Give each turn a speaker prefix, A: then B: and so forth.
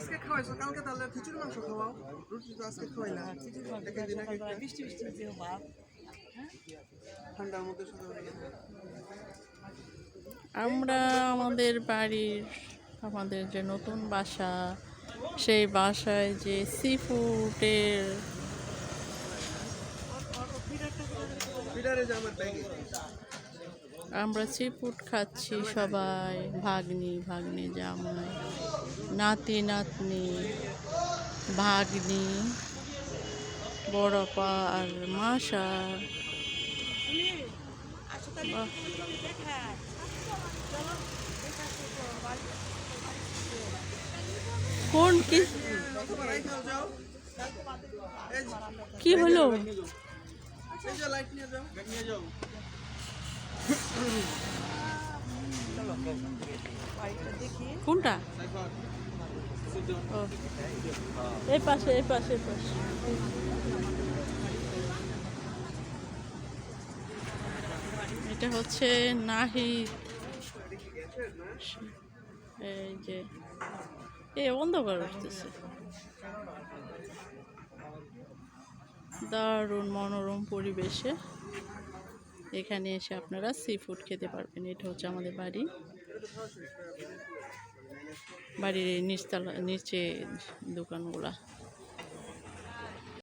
A: আজকে খাওয়াইছো? কালকে তাহলে খিচুড়ি মাংস খাওয়াও। রুটি তো আজকে খাওয়াইলা একদিন আগে একটা
B: বৃষ্টি বৃষ্টি যে ভাব
A: ঠান্ডার মধ্যে
C: আমরা আমাদের বাড়ির আমাদের যে নতুন বাসা সেই বাসায় যে সি ফুডের
A: আমার
C: আমরা ফুড খাচ্ছি সবাই, ভাগ্নি ভাগ্নি জামাই, নাতি, নাতনি, ভাগ্নি, বড়পা আর মাসা। কোন কি? কি হলো?
A: লাইট নিয়ে যাও নিয়ে যাও।
C: কোনটা? এই পাশে এই পাশে এই পাশে। এটা হচ্ছে নাহিদ এই যে, এ অন্ধকার আসতেছে দারুণ মনোরম পরিবেশে। এখানে এসে আপনারা সি ফুড খেতে পারবেন। এটা হচ্ছে আমাদের বাড়ি। বাড়ির নিচতলা, নিচে দোকানগুলা।